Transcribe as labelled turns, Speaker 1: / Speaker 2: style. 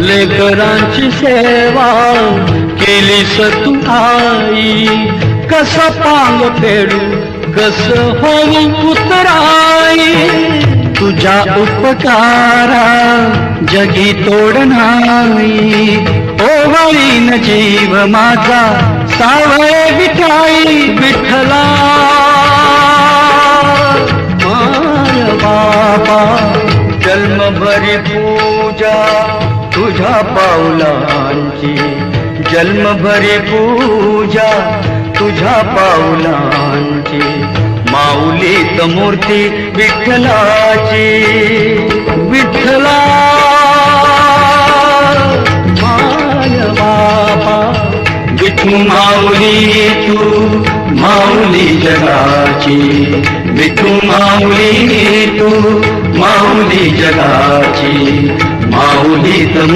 Speaker 1: लेकरांची सेवा केलीस तू आई. कस पांग फेडू कस होऊ पुतराई. तुझ्या उपकारा जगी तोडणारी नाही. ओवळीन जीव माझा सावळे विठाई विठला माय बाबा जन्मभरी पूजा तुझ्या पावलांची. जन्मभरी पूजा तुझ्या पावलांची. माऊलीत मूर्ती विठ्ठलाची. विठ्ठला विठू माऊली तू, माऊली जगाची. विठू माऊली तू, माऊली जगाची. పండితులు